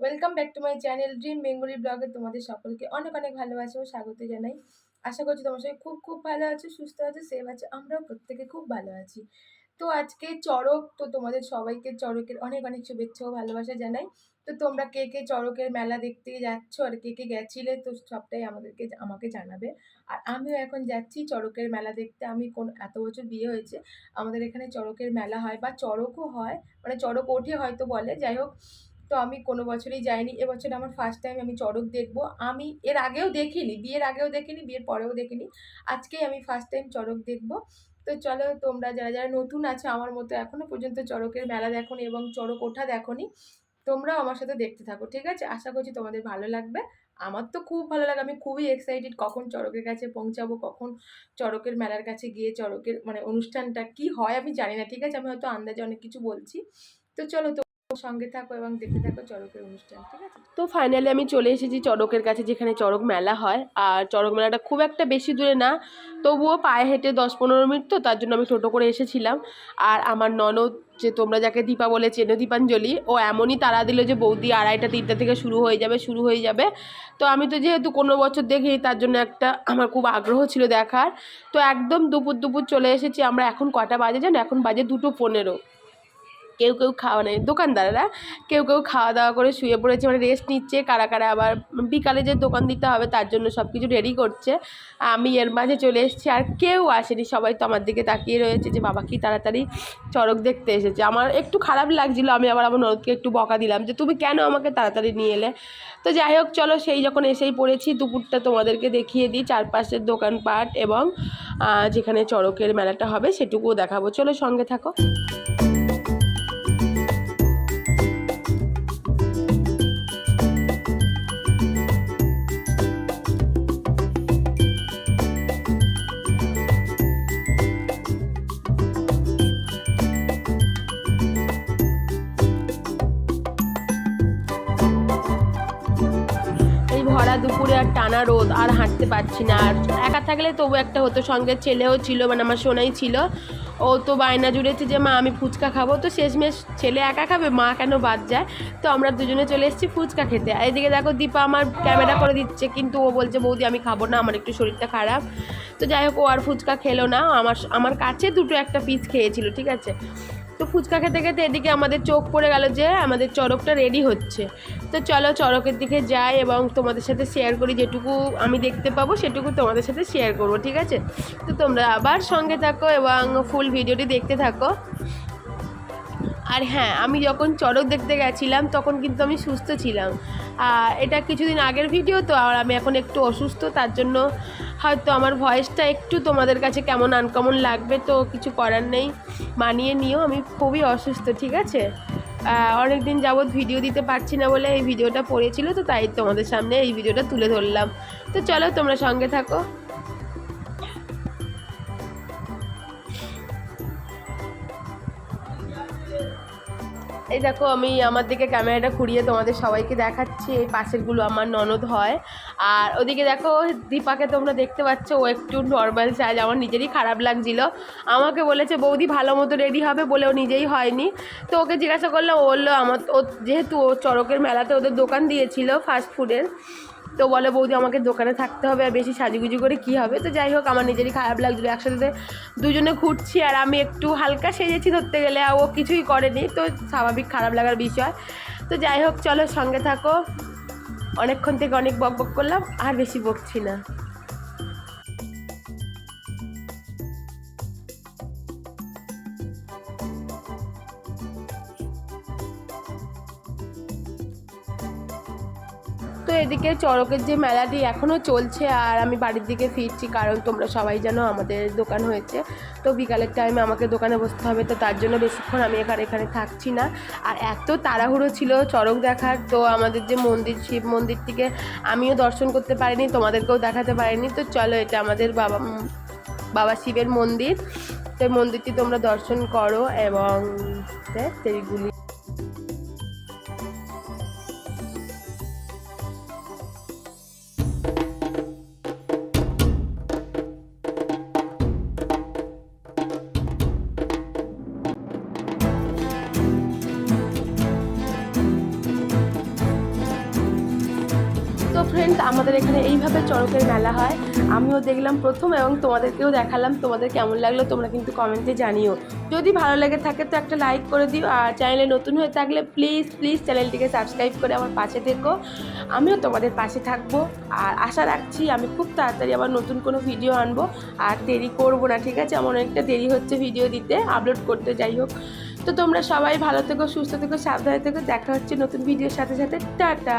Back to my channel dream Bengali ব্লগে তোমাদের সকলকে অনেক অনেক ভালোবাসা ও স্বাগত জানাই। আশা করছি তোমার সবাই খুব খুব ভালো আছো, সুস্থ আছো সেভ আছে, আমরাও প্রত্যেকে খুব ভালো আছি। তো আজকে চড়ক, তো তোমাদের সবাইকে চড়কের অনেক অনেক শুভেচ্ছা ও ভালোবাসা জানাই। তো তোমরা কে কে চড়কের মেলা দেখতে যাচ্ছ আর কে কে গেছিলে, তো সবটাই আমাদেরকে, আমাকে জানাবে। আর আমিও এখন যাচ্ছি চড়কের মেলা দেখতে। আমি কোন, এত বছর বিয়ে হয়েছে, আমাদের এখানে চড়কের মেলা হয় বা চড়কও হয় মানে চড়ক ওঠে হয়তো বলে। যাই হোক তো আমি কোনো বছরই যাইনি এবছর আমার ফার্স্ট টাইম আমি চড়ক দেখব। আমি এর আগেও দেখিনি, বিয়ের আগেও দেখিনি, বিয়ের পরেও দেখিনি। আজকেই আমি ফার্স্ট টাইম চড়ক দেখব। তো চলো, তোমরা যারা যারা নতুন আছে, আমার মতো এখনও পর্যন্ত চড়কের মেলা দেখোনি এবং চড়ক ওঠা দেখোনি, তোমরাও আমার সাথে দেখতে থাকো, ঠিক আছে? আশা করছি তোমাদের ভালো লাগবে। আমার তো খুব ভালো লাগে, আমি খুবই এক্সাইটেড কখন চড়কের কাছে পৌঁছাবো, কখন চড়কের মেলার কাছে গিয়ে চড়কের মানে অনুষ্ঠানটা কি হয় আমি জানি না, ঠিক আছে? আমি হয়তো আন্দাজে অনেক কিছু বলছি। তো চলো তো সঙ্গে থাকো এবং দেখতে থাকো চড়কের অনুষ্ঠান, ঠিক আছে? তো ফাইনালি আমি চলে এসেছি চড়কের কাছে, যেখানে চড়ক মেলা হয়। আর চড়ক মেলাটা খুব একটা বেশি দূরে না, তবুও পায়ে হেঁটে দশ পনেরো মিনিট তো, তার জন্য আমি টোটো করে এসেছিলাম। আর আমার ননদ, যে তোমরা যাকে দীপা বলে চেনো দীপাঞ্জলি, ও এমনই তারা দিল যে, বৌদি, আড়াইটা, তিনটা থেকে শুরু হয়ে যাবে, শুরু হয়ে যাবে। তো আমি তো যেহেতু কোনো বছর দেখি, তার জন্য একটা আমার খুব আগ্রহ ছিল দেখার। তো একদম দুপুর দুপুর চলে এসেছি, আমরা এখন কটা বাজে জানো? এখন বাজে দুটো পনেরো। কেউ কেউ খাওয়া নেই দোকানদাররা কেউ কেউ খাওয়া দাওয়া করে শুয়ে পড়েছে মানে রেস্ট নিচ্ছে, কারা কারা আবার বিকালে যে দোকান দিতে হবে তার জন্য সব কিছু রেডি করছে। আমি এর মাঝে চলে এসেছি আর কেউ আসেনি, সবাই তো আমার দিকে তাকিয়ে রয়েছে যে, বাবা, কি তাড়াতাড়ি চড়ক দেখতে এসেছে। আমার একটু খারাপ লাগছিল, আমি আবার আমার ননদকে একটু বকা দিলাম যে, তুমি কেন আমাকে তাড়াতাড়ি নিয়ে এলে? তো যাই হোক, চলো সেই যখন এসেই পড়েছি, দুপুরটা তোমাদেরকে দেখিয়ে দিই, চারপাশের দোকানপাট এবং যেখানে চড়কের মেলাটা হবে সেটুকুও দেখাবো। চলো সঙ্গে থাকো। দুপুরে আর টানা রোদ, আর হাঁটতে পারছি না। আর একা থাকলে তবু একটা হতো, সঙ্গে ছেলেও ছিল মানে আমার সোনাই ছিল। ও তো বায়না জুড়েছে যে, মা, আমি ফুচকা খাব। তো শেষমেশ ছেলে একা খাবে, মা কেন বাদ যায়? তো আমরা দুজনে চলে এসেছি ফুচকা খেতে। আর এদিকে দেখো, দীপা আমার ক্যামেরা করে দিচ্ছে, কিন্তু ও বলছে, বৌদি, আমি খাব না, আমার একটু শরীরটা খারাপ। তো যাই হোক, ও আর ফুচকা খেলো না। আমার আমার কাছে দুটো একটা পিস খেয়েছিল, ঠিক আছে? তো ফুচকা খেতে খেতে এদিকে আমাদের চোখ পড়ে গেল যে আমাদের চড়কটা রেডি হচ্ছে। তো চলো চড়কের দিকে যাই এবং তোমাদের সাথে শেয়ার করি যেটুকু আমি দেখতে পাবো, সেটুকু তোমাদের সাথে শেয়ার করব, ঠিক আছে? তো তোমরা আবার সঙ্গে থাকো এবং ফুল ভিডিওটি দেখতে থাকো। আর হ্যাঁ আমি যখন চড়ক দেখতে গেছিলাম, তখন কিন্তু আমি সুস্থ ছিলাম। এটা কিছুদিন আগের ভিডিও তো আর আমি এখন একটু অসুস্থ, তার জন্য হয়তো আমার ভয়েসটা একটু তোমাদের কাছে কেমন আনকমন লাগবে তো কিছু করার নেই। মানিয়ে নিও, আমি খুবই অসুস্থ, ঠিক আছে? অনেক দিন যাবৎ ভিডিও দিতে পারছি না বলে এই ভিডিওটা পড়েছিল, তো তাই তোমাদের সামনে এই ভিডিওটা তুলে ধরলাম। তো চলো তোমরা সঙ্গে থাকো। এই দেখো, আমি আমার দিকে ক্যামেরাটা ঘুরিয়ে তোমাদের সবাইকে দেখাচ্ছি। এই পাশেরগুলো আমার ননদ হয়। আর ওদিকে দেখো, দীপাকে তোমরা দেখতে পাচ্ছ, ও একটু নর্মাল সাইজ আমার নিজেরই খারাপ লাগছিল। আমাকে বলেছে, বৌদি ভালো মতো রেডি হবে বলে ও নিজেই হয়নি। তো ওকে জিজ্ঞাসা করলাম, ও বলল, আমার ও যেহেতু ও চড়কের মেলাতে ওদের দোকান দিয়েছিল ফাস্ট ফুডের তো বলে বৌদি, আমাকে দোকানে থাকতে হবে আর বেশি সাজুগুজু করে কী হবে? তো যাই হোক, আমার নিজেরই খারাপ লাগছিল। একসাথে দুজনে ঘুরছি আর আমি একটু হালকা সেজেছি ধরতে গেলে ও কিছুই করেনি। তো স্বাভাবিক খারাপ লাগার বিষয়। তো যাই হোক, চলো সঙ্গে থাকো। অনেকক্ষণ থেকে অনেক বক বক করলাম, আর বেশি বকছি না। এদিকে চড়কের যে মেলাটি এখনও চলছে আর আমি বাড়ির দিকে ফিরছি, কারণ তোমরা সবাই জানো আমাদের দোকান হয়েছে। তো বিকালের টাইমে আমাকে দোকানে বসতে হবে, তো তার জন্য বেশিক্ষণ আমি এখানে এখানে থাকছি না। আর এত তাড়াহুড়ো ছিল চড়ক দেখার, তো আমাদের যে মন্দির, শিব মন্দিরটিকে আমিও দর্শন করতে পারিনি, তোমাদেরকেও দেখাতে পারিনি। তো চলো, এটা আমাদের বাবা বাবা শিবের মন্দির। তো মন্দিরটি তোমরা দর্শন করো এবং তেরিগুলি ফ্রেন্ডস আমাদের এখানে এইভাবে চড়কের মেলা হয়। আমিও দেখলাম প্রথম এবং তোমাদেরকেও দেখালাম, তোমাদের কেমন লাগল তোমরা কিন্তু কমেন্টে জানিও। যদি ভালো লেগে থাকে তো একটা লাইক করে দিও, আর চ্যানেলে নতুন হয়ে থাকলে প্লিজ প্লিজ চ্যানেলটিকে সাবস্ক্রাইব করে আমার পাশে থেকো। আমিও তোমাদের পাশে থাকব, আর আশা রাখছি আমি খুব তাড়াতাড়ি আবার নতুন কোনো ভিডিও আনব। আর দেরি করব না, ঠিক আছে? আমার অনেকটা দেরি হচ্ছে ভিডিও দিতে আপলোড করতে, যাই হোক। তো তোমরা সবাই ভালো থেকো, সুস্থ থেকো, সাবধানে থেকো। দেখা হচ্ছে নতুন ভিডিওর সাথে সাথে। টাটা!